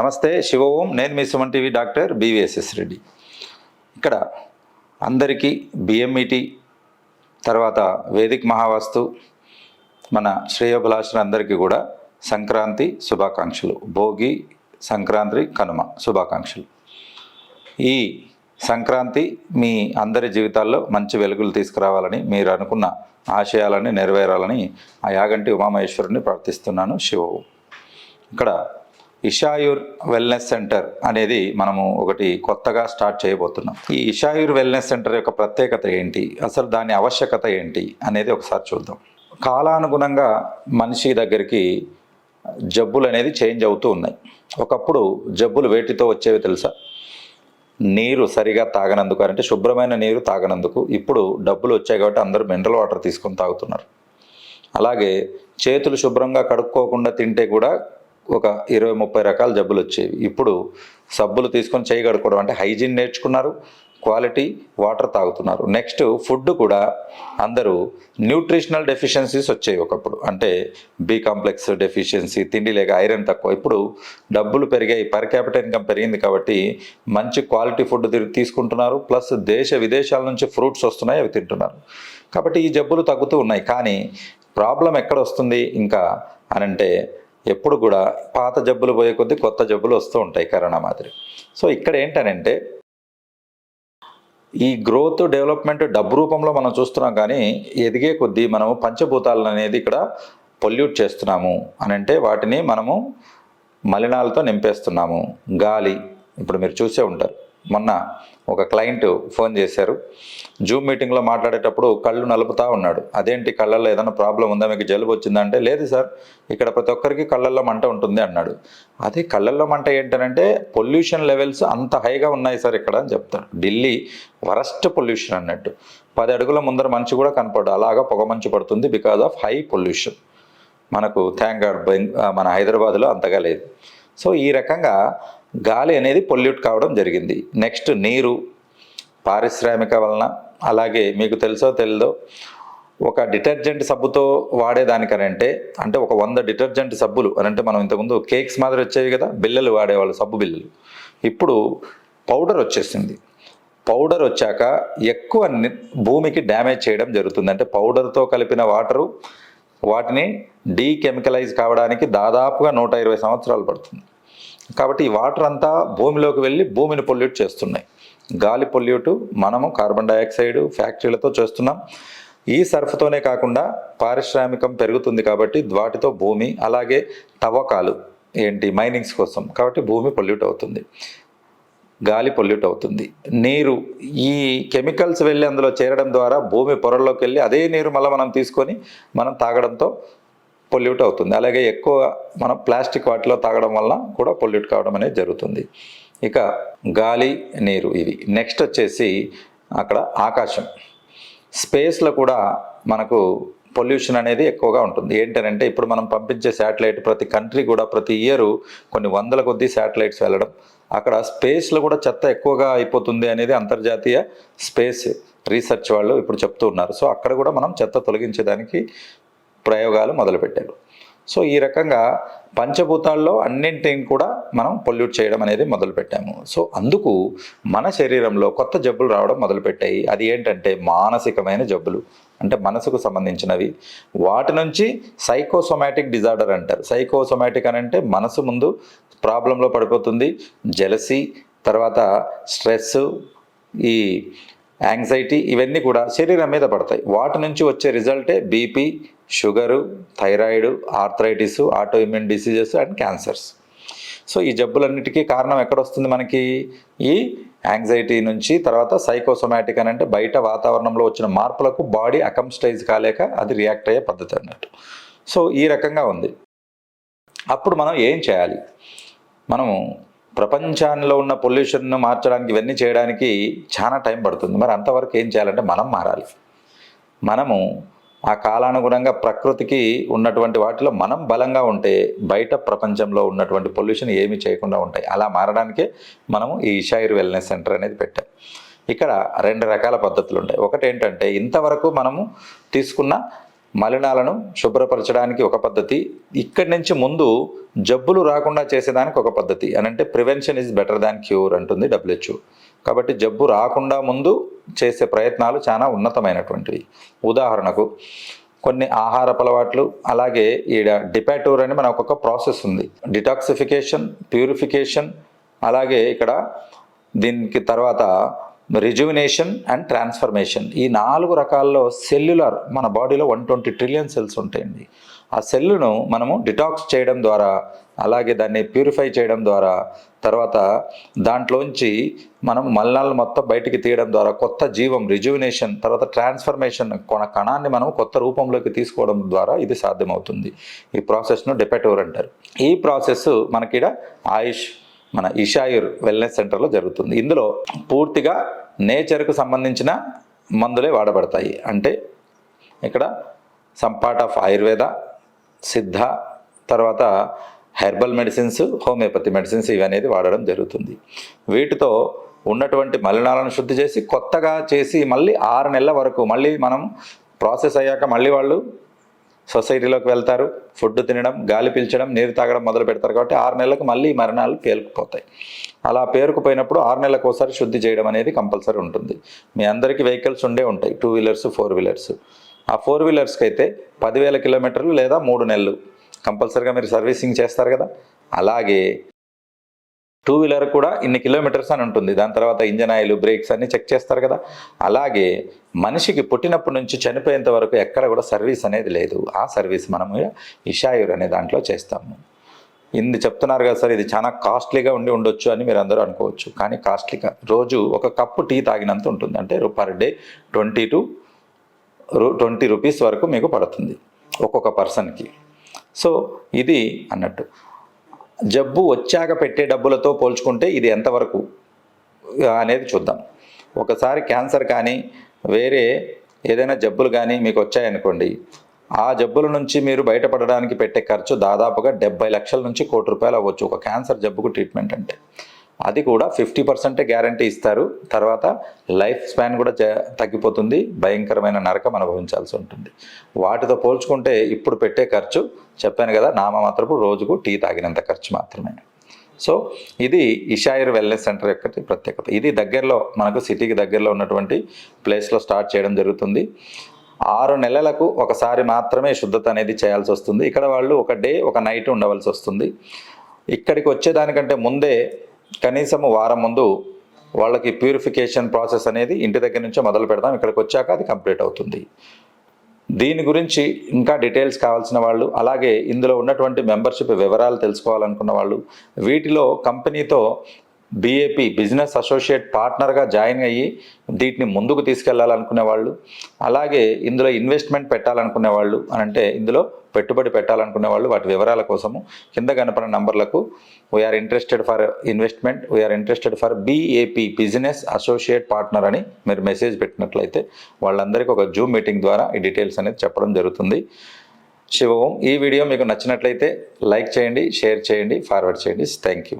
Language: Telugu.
నమస్తే శివ ఓం. నేను మీ Suman TV doctor BVSS Reddy. ఇక్కడ అందరికీ బిఎంఈటి తర్వాత వేదిక్ మహావాస్తు మన శ్రేయోభిలాషులందరికీ కూడా సంక్రాంతి శుభాకాంక్షలు. భోగి సంక్రాంతి కనుమ శుభాకాంక్షలు. ఈ సంక్రాంతి మీ అందరి జీవితాల్లో మంచి వెలుగులు తీసుకురావాలని మీరు అనుకున్న ఆశయాలని నెరవేరాలని ఆ యాగంటి ఉమామహేశ్వరుని ప్రార్థిస్తున్నాను శివ ఇక్కడ ఇషాయూర్ వెల్నెస్ సెంటర్ అనేది మనము ఒకటి కొత్తగా స్టార్ట్ చేయబోతున్నాం. ఈ ఇషాయూర్ వెల్నెస్ సెంటర్ యొక్క ప్రత్యేకత ఏంటి? అసలు దాని ఆవశ్యకత ఏంటి? అనేది ఒకసారి చూద్దాం. కాలానుగుణంగా మనిషి దగ్గరికి జబ్బులు అనేది చేంజ్ అవుతూ ఉన్నాయి. ఒకప్పుడు జబ్బులు వేటితో వచ్చేవి తెలుసా? నీరు సరిగా తాగనందుకు అంటే శుభ్రమైన నీరు తాగనందుకు. ఇప్పుడు డబ్బులు వచ్చాయి కాబట్టి అందరూ మినరల్ వాటర్ తీసుకొని తాగుతున్నారు. అలాగే చేతులు శుభ్రంగా కడుక్కోకుండా తింటే కూడా ఒక ఇరవై ముప్పై రకాల జబ్బులు వచ్చేవి. ఇప్పుడు సబ్బులు తీసుకొని చేయగడుకోవడం అంటే హైజీన్ నేర్చుకున్నారు క్వాలిటీ వాటర్ తాగుతున్నారు. నెక్స్ట్ ఫుడ్ కూడా అందరూ న్యూట్రిషనల్ డెఫిషియన్సీస్ వచ్చాయి ఒకప్పుడు. అంటే బి కాంప్లెక్స్ డెఫిషియన్సీ తిండి లేక ఐరన్ తక్కువ. ఇప్పుడు డబ్బులు పెరిగాయి పర్ క్యాపిటల్ ఇన్కమ్ పెరిగింది కాబట్టి మంచి క్వాలిటీ ఫుడ్ తీసుకుంటున్నారు. ప్లస్ దేశ విదేశాల నుంచి ఫ్రూట్స్ వస్తున్నాయి అవి తింటున్నారు. కాబట్టి ఈ జబ్బులు తగ్గుతూ ఉన్నాయి. కానీ ప్రాబ్లం ఎక్కడ వస్తుంది ఇంకా అనంటే ఎప్పుడు కూడా పాత జబ్బులు పోయే కొద్దీ కొత్త జబ్బులు వస్తూ ఉంటాయి కరోనా మాదిరి. సో ఇక్కడ ఏంటనంటే ఈ గ్రోత్ డెవలప్మెంట్ డబ్బు రూపంలో మనం చూస్తున్నాం కానీ ఎదిగే కొద్దీ మనము పంచభూతాలను అనేది ఇక్కడ పొల్యూట్ చేస్తున్నాము అని అంటే వాటిని మనము మలినాలతో నింపేస్తున్నాము. గాలి ఇప్పుడు మీరు చూసే ఉంటారు. మొన్న ఒక క్లయింట్ ఫోన్ చేశారు. జూమ్ మీటింగ్లో మాట్లాడేటప్పుడు కళ్ళు నలుపుతా ఉన్నాడు. అదేంటి కళ్ళల్లో ఏదైనా ప్రాబ్లం ఉందా? మీకు జలుబు వచ్చిందంటే లేదు సార్. ఇక్కడ ప్రతి ఒక్కరికి కళ్ళల్లో మంట ఉంటుంది అన్నాడు. అదే కళ్ళల్లో మంట ఏంటనంటే పొల్యూషన్ లెవెల్స్ అంత హైగా ఉన్నాయి సార్ ఇక్కడ అని చెప్తాడు ఢిల్లీ వరస్ట్ పొల్యూషన్ అన్నట్టు. పది అడుగుల ముందర మంచు కూడా కనపడు అలాగా పొగ మంచు పడుతుంది బికాజ్ ఆఫ్ హై పొల్యూషన్. మనకు థ్యాంక్ గాడ్ బెంగ్ మన హైదరాబాద్లో అంతగా లేదు. సో ఈ రకంగా గాలి అనేది పొల్యూట్ కావడం జరిగింది. నెక్స్ట్ నీరు పారిశ్రామిక వలన అలాగే మీకు తెలుసో తెలియదో ఒక డిటర్జెంట్ సబ్బుతో వాడేదానికనంటే అంటే ఒక వంద డిటర్జెంట్ సబ్బులు అని అంటే మనం ఇంతకుముందు కేక్స్ మాదిరి వచ్చేవి కదా బిల్లలు వాడేవాళ్ళు సబ్బు బిల్లలు. ఇప్పుడు పౌడర్ వచ్చేసింది. పౌడర్ వచ్చాక ఎక్కువ భూమికి డ్యామేజ్ చేయడం జరుగుతుంది. అంటే పౌడర్తో కలిపిన వాటరు వాటిని డీకెమికలైజ్ కావడానికి దాదాపుగా నూట ఇరవై సంవత్సరాలు పడుతుంది. కాబట్టి ఈ వాటర్ అంతా భూమిలోకి వెళ్ళి భూమిని పొల్యూట్ చేస్తున్నాయి. గాలి పొల్యూట్ మనము కార్బన్ డైఆక్సైడ్ ఫ్యాక్టరీలతో చేస్తున్నాం. ఈ సర్ఫ్తోనే కాకుండా పారిశ్రామికం పెరుగుతుంది కాబట్టి వాటితో భూమి అలాగే తవ్వకాలు ఏంటి మైనింగ్స్ కోసం కాబట్టి భూమి పొల్యూట్ అవుతుంది. గాలి పొల్యూట్ అవుతుంది. నీరు ఈ కెమికల్స్ వెళ్ళి అందులో చేరడం ద్వారా భూమి పొరల్లోకి వెళ్ళి అదే నీరు మళ్ళీ మనం తీసుకొని మనం తాగడంతో పొల్యూట్ అవుతుంది. అలాగే ఎక్కువ మనం ప్లాస్టిక్ వాటిలో తాగడం వల్ల కూడా పొల్యూట్ కావడం అనేది జరుగుతుంది. ఇక గాలి నీరు ఇవి. నెక్స్ట్ వచ్చేసి అక్కడ ఆకాశం. స్పేస్లో కూడా మనకు పొల్యూషన్ అనేది ఎక్కువగా ఉంటుంది. ఏంటంటే ఇప్పుడు మనం పంపించే శాటిలైట్ ప్రతి కంట్రీ కూడా ప్రతి ఇయరు కొన్ని వందల కొద్ది శాటిలైట్స్ వెళ్ళడం. అక్కడ స్పేస్లో కూడా చెత్త ఎక్కువగా అయిపోతుంది అనేది అంతర్జాతీయ స్పేస్ రీసెర్చ్ వాళ్ళు ఇప్పుడు చెప్తూ ఉన్నారు. సో అక్కడ కూడా మనం చెత్త తొలగించేదానికి ప్రయోగాలు మొదలుపెట్టారు. సో ఈ రకంగా పంచభూతాల్లో అన్నింటిని కూడా మనం పొల్యూట్ చేయడం అనేది మొదలుపెట్టాము. సో అందుకు మన శరీరంలో కొత్త జబ్బులు రావడం మొదలుపెట్టాయి. అది ఏంటంటే మానసికమైన జబ్బులు. అంటే మనసుకు సంబంధించినవి. వాటి నుంచి సైకోసొమాటిక్ డిజార్డర్ అంటారు. సైకోసొమాటిక్ అని అంటే మనసు ముందు ప్రాబ్లంలో పడిపోతుంది. జెలసీ తర్వాత స్ట్రెస్ ఈ యాంగ్జైటీ ఇవన్నీ కూడా శరీరం మీద పడతాయి. వాటి నుంచి వచ్చే రిజల్టే BP sugar thyroid arthritis autoimmune diseases and cancers. So ఈ జబ్బులన్నిటికీ కారణం ఎక్కడ వస్తుంది మనకి? ఈ యాంగ్జైటీ నుంచి తర్వాత సైకోసొమాటిక్ అని అంటే బయట వాతావరణంలో వచ్చిన మార్పులకు బాడీ అకంస్టైజ్ కాలేక అది రియాక్ట్ అయ్యే పద్ధతి అన్నట్టు. సో ఈ రకంగా ఉంది. అప్పుడు మనం ఏం చేయాలి? మనము ప్రపంచంలో ఉన్న పొల్యూషన్ను మార్చడానికి ఇవన్నీ చేయడానికి చాలా టైం పడుతుంది. మరి అంతవరకు ఏం చేయాలంటే మనం మారాలి. మనము ఆ కాలానుగుణంగా ప్రకృతికి ఉన్నటువంటి వాటిలో మనం బలంగా ఉంటే బయట ప్రపంచంలో ఉన్నటువంటి పొల్యూషన్ ఏమి చేయకుండా ఉంటాయి. అలా మారడానికే మనము ఈ ఇషాయిర్ వెల్నెస్ సెంటర్ అనేది పెట్టాం. ఇక్కడ రెండు రకాల పద్ధతులు ఉంటాయి. ఒకటి ఏంటంటే ఇంతవరకు మనము తీసుకున్న మలినాలను శుభ్రపరచడానికి ఒక పద్ధతి ఇక్కడి నుంచి ముందు జబ్బులు రాకుండా చేసేదానికి ఒక పద్ధతి అని అంటే prevention is better than cure అంటుంది డబ్ల్యూహెచ్ఓ. కాబట్టి జబ్బు రాకుండా ముందు చేసే ప్రయత్నాలు చాలా ఉన్నతమైనటువంటివి. ఉదాహరణకు కొన్ని ఆహారపు అలవాట్లు అలాగే ఈడ డిపాటూర్ అని మనకు ఒక్కొక్క ప్రాసెస్ ఉంది. డిటాక్సిఫికేషన్ ప్యూరిఫికేషన్ అలాగే ఇక్కడ దీనికి తర్వాత రిజువినేషన్ అండ్ ట్రాన్స్ఫర్మేషన్. ఈ నాలుగు రకాల్లో సెల్యులర్ మన బాడీలో వన్ ట్వంటీ ట్రిలియన్ సెల్స్ ఉంటాయండి. ఆ సెల్లును మనము డిటాక్స్ చేయడం ద్వారా అలాగే దాన్ని ప్యూరిఫై చేయడం ద్వారా తర్వాత దాంట్లోంచి మనం మలినాలను మొత్తం బయటికి తీయడం ద్వారా కొత్త జీవం రిజ్యువినేషన్ తర్వాత ట్రాన్స్ఫర్మేషన్ కొన కణాన్ని మనం కొత్త రూపంలోకి తీసుకోవడం ద్వారా ఇది సాధ్యమవుతుంది. ఈ ప్రాసెస్ను డెపెటోర్ అంటారు. ఈ ప్రాసెస్ మనకిడ ఆయుష్ మన ఇషాయుర్ వెల్నెస్ సెంటర్లో జరుగుతుంది. ఇందులో పూర్తిగా నేచర్కు సంబంధించిన మందులే వాడబడతాయి. అంటే ఇక్కడ some part of Ayurveda Siddha తర్వాత హెర్బల్ మెడిసిన్స్ హోమియోపతి మెడిసిన్స్ ఇవి అనేది వాడడం జరుగుతుంది. వీటితో ఉన్నటువంటి మలినాలను శుద్ధి చేసి కొత్తగా చేసి మళ్ళీ ఆరు నెలల వరకు మళ్ళీ మనం ప్రాసెస్ అయ్యాక మళ్ళీ వాళ్ళు సొసైటీలోకి వెళ్తారు ఫుడ్ తినడం గాలి పీల్చడం నీరు తాగడం మొదలు పెడతారు కాబట్టి ఆరు నెలలకు మళ్ళీ మరణాలు పేరుకుపోతాయి. అలా పేరుకుపోయినప్పుడు ఆరు నెలలకు ఒకసారి శుద్ధి చేయడం అనేది కంపల్సరీ ఉంటుంది. మీ అందరికీ వెహికల్స్ ఉండే ఉంటాయి టూ వీలర్స్ ఫోర్ వీలర్స్. ఆ ఫోర్ వీలర్స్కి అయితే పదివేల కిలోమీటర్లు లేదా మూడు నెలలు కంపల్సరీగా మీరు సర్వీసింగ్ చేస్తారు కదా? అలాగే టూ వీలర్ కూడా ఇన్ని కిలోమీటర్స్ అని ఉంటుంది. దాని తర్వాత ఇంజన్ ఆయిల్ బ్రేక్స్ అన్ని చెక్ చేస్తారు కదా? అలాగే మనిషికి పుట్టినప్పటి నుంచి చనిపోయేంత వరకు ఎక్కడ కూడా సర్వీస్ అనేది లేదు. ఆ సర్వీస్ మనము ఇషాయుర్ అనే దాంట్లో చేస్తాము. ఇంది చెప్తున్నారు కదా సార్ ఇది చాలా కాస్ట్లీగా ఉండి ఉండొచ్చు అని మీరు అందరూ అనుకోవచ్చు. కానీ కాస్ట్లీగా రోజు ఒక కప్పు టీ తాగినంత ఉంటుంది. అంటే per day twenty to twenty rupees వరకు మీకు పడుతుంది ఒక్కొక్క పర్సన్కి. సో ఇది అన్నట్టు. జబ్బు వచ్చాక పెట్టే డబ్బులతో పోల్చుకుంటే ఇది ఎంతవరకు అనేది చూద్దాం. ఒకసారి క్యాన్సర్ కానీ వేరే ఏదైనా జబ్బులు కానీ మీకు వచ్చాయనుకోండి ఆ జబ్బుల నుంచి మీరు బయటపడడానికి పెట్టే ఖర్చు దాదాపుగా డెబ్బై లక్షల నుంచి కోటి రూపాయలు అవ్వచ్చు ఒక క్యాన్సర్ జబ్బుకు ట్రీట్మెంట్ అంటే. అది కూడా ఫిఫ్టీ పర్సెంటే గ్యారంటీ ఇస్తారు. తర్వాత లైఫ్ స్పాన్ కూడా తగ్గిపోతుంది. భయంకరమైన నరకం అనుభవించాల్సి ఉంటుంది. వాటితో పోల్చుకుంటే ఇప్పుడు పెట్టే ఖర్చు చెప్పాను కదా నామ మాత్రపు రోజుకు టీ తాగినంత ఖర్చు మాత్రమే. సో ఇది ఇషాయిర్ వెల్నెస్ సెంటర్ యొక్క ప్రత్యేకత. ఇది దగ్గరలో మనకు సిటీకి దగ్గరలో ఉన్నటువంటి ప్లేస్లో స్టార్ట్ చేయడం జరుగుతుంది. ఆరు నెలలకు ఒకసారి మాత్రమే శుద్ధత అనేది చేయాల్సి వస్తుంది. ఇక్కడ వాళ్ళు ఒక డే ఒక నైట్ ఉండవలసి వస్తుంది. ఇక్కడికి వచ్చేదానికంటే ముందే కనీసం వారం ముందు వాళ్ళకి ప్యూరిఫికేషన్ ప్రాసెస్ అనేది ఇంటి దగ్గర నుంచే మొదలు పెడతాం ఇక్కడికి వచ్చాక అది కంప్లీట్ అవుతుంది. దీని గురించి ఇంకా డీటెయిల్స్ కావాల్సిన వాళ్ళు అలాగే ఇందులో ఉన్నటువంటి మెంబర్షిప్ వివరాలు తెలుసుకోవాలనుకున్న వాళ్ళు వీటిలో కంపెనీతో బీఏపీ బిజినెస్ అసోసియేట్ పార్ట్నర్గా జాయిన్ అయ్యి వీటిని ముందుకు తీసుకెళ్ళాలనుకునే వాళ్ళు అలాగే ఇందులో ఇన్వెస్ట్మెంట్ పెట్టాలనుకునే వాళ్ళు అని అంటే ఇందులో పెట్టుబడి పెట్టాలనుకునే వాళ్ళు వాటి వివరాల కోసము కింద కనపడిన నంబర్లకు we are interested for investment we are interested for BAP business associate partner అని మీరు మెసేజ్ పెట్టినట్లయితే వాళ్ళందరికీ ఒక జూమ్ మీటింగ్ ద్వారా ఈ డీటెయిల్స్ అనేది చెప్పడం జరుగుతుంది. శివ ఈ వీడియో మీకు నచ్చినట్లయితే లైక్ చేయండి షేర్ చేయండి ఫార్వర్డ్ చేయండి. Thank you